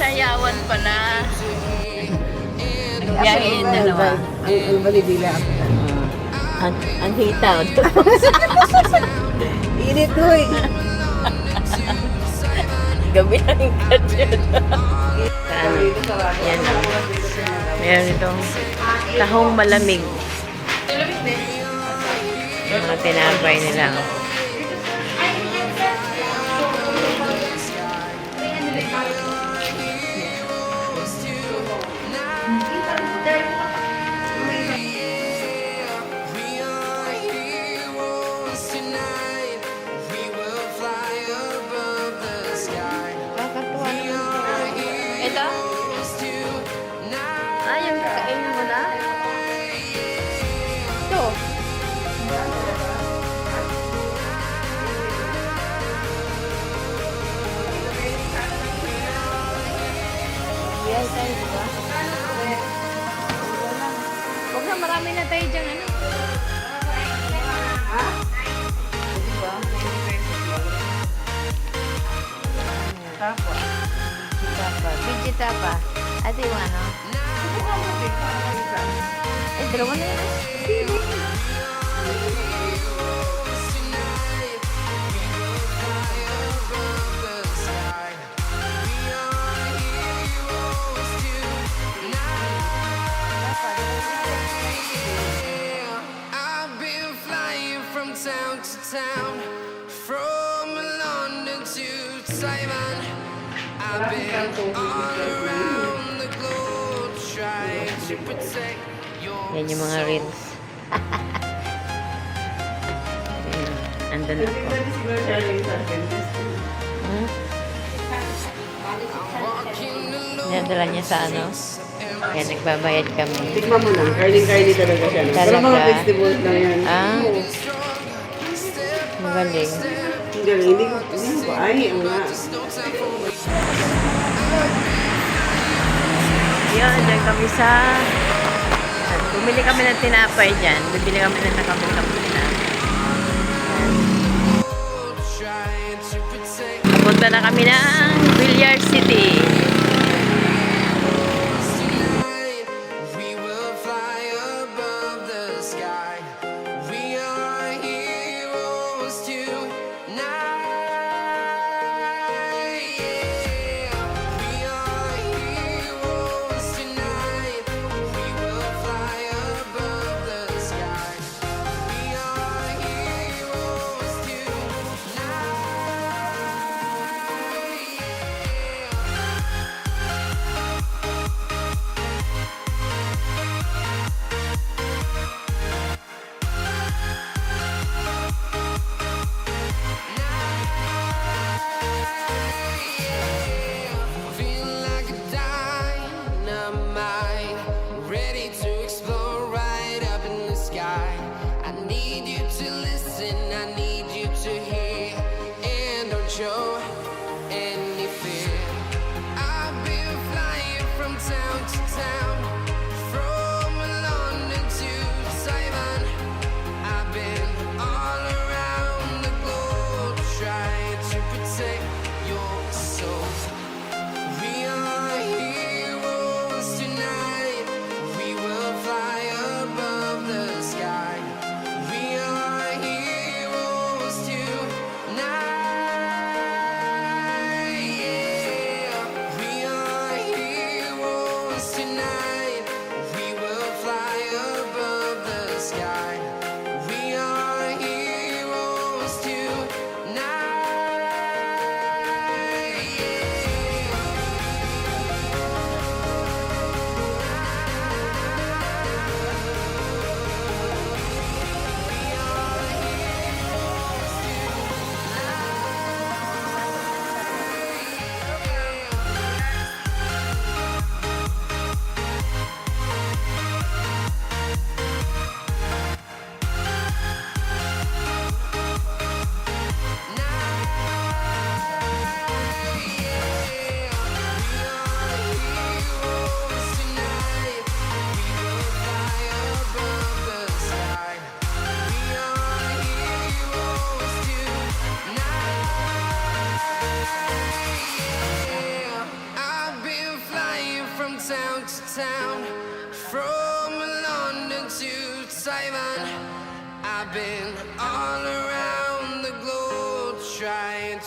sayawan pala. Biyahe yung dalawa. Ang, balibila. Ang, ang hitaw. Init ko eh. Gabi ng gadget. ano, yan. Meron itong tahong malamig. Yung mga tinapay nila. Marami na tayo dyan, ano? Tapos. Tapa. Bidji tapa. Ate yung ano? Eh, dalawa na yun. Yan yung mga reels. Ayun, Andun ako. Hmm? Dinadala niya sa ano? Kaya nagbabayad kami. Tikman mo na. Curly-curly talaga siya. no? Pero mga Talaga? vegetable lang yan. Ah, magaling. Ang galing. Hindi ko, ay, ang nga. Yun, dyan kami sa... Bumili kami ng tinapay dyan. Bibili kami ng to protect Papunta na kami ng Villar City.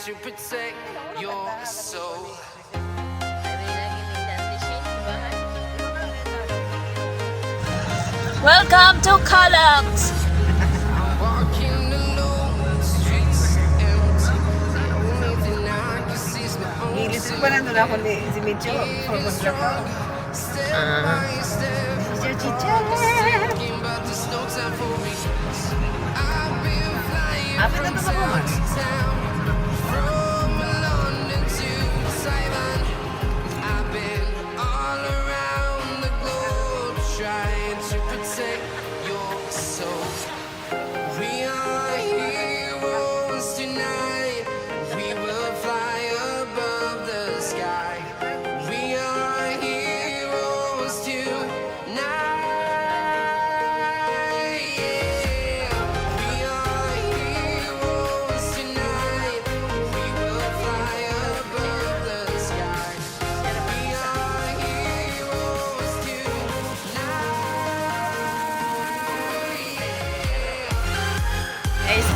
to protect your soul. Welcome to Columns! Nilisip ko na doon ako ni si Mitchell for kontrata.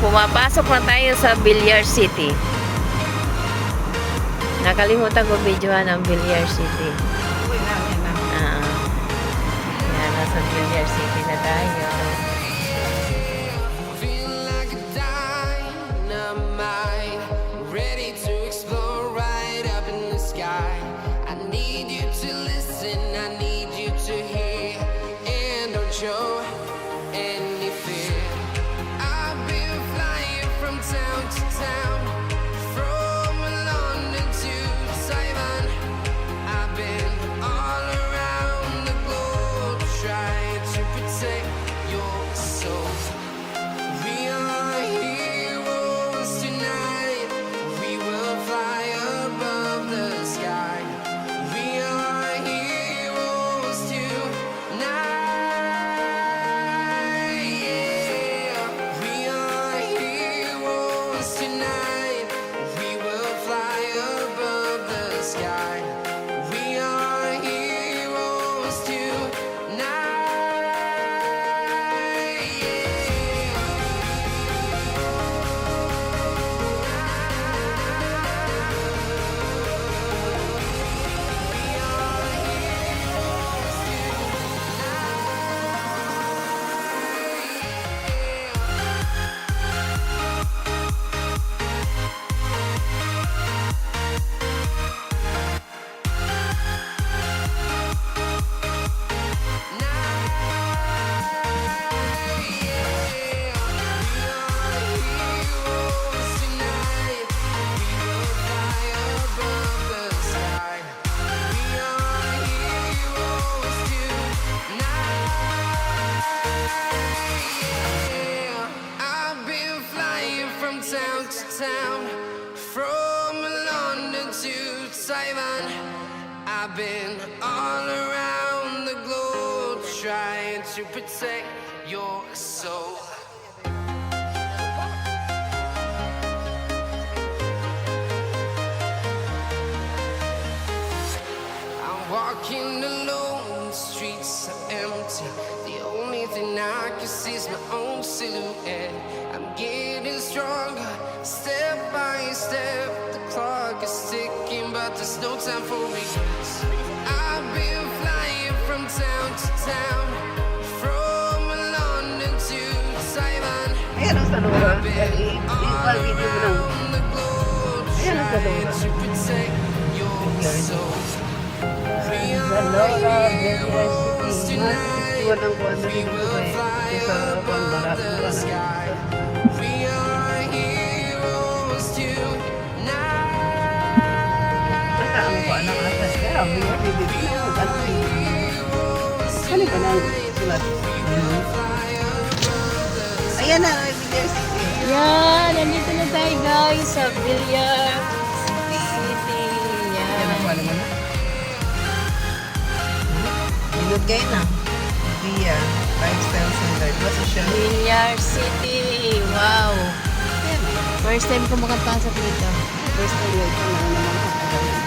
Pumapasok na tayo sa Billiard City. Nakalimutan ko videohan ang Billiard City. Uy, na, yan na. Ah. Yan, nasa Billiard City na tayo. Trying to protect your soul. I'm walking alone, the streets are empty. The only thing I can see is my own silhouette. I'm getting stronger, step by step. The clock is ticking, but there's no time for regrets. Ayan ang salura. I-equal video mo lang. Ayan ang salura. Salura, Billiard City. Mas 61 ang kuwan na dito will eh. sa kuwan, barat mo na. tonight. Asa ang kuwan ng asas ka? Billiard City. Ano? Ano ka na? Ayan na, Billiard City. Yan, nandito na tayo guys sa Billiard City. Yan. Bilog kayo na. Via Lifestyle Center. Basta siya. Billiard City. Wow. First time ko makapasok dito. First time yun. Ito na naman sa kagaling.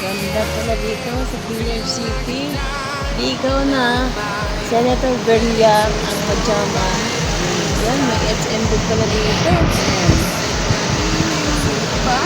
Ganda pala dito sa Quezon City. Ikaw na, Senator Berlian, ang pajama. Yan, may H&M book pala dito. Diba?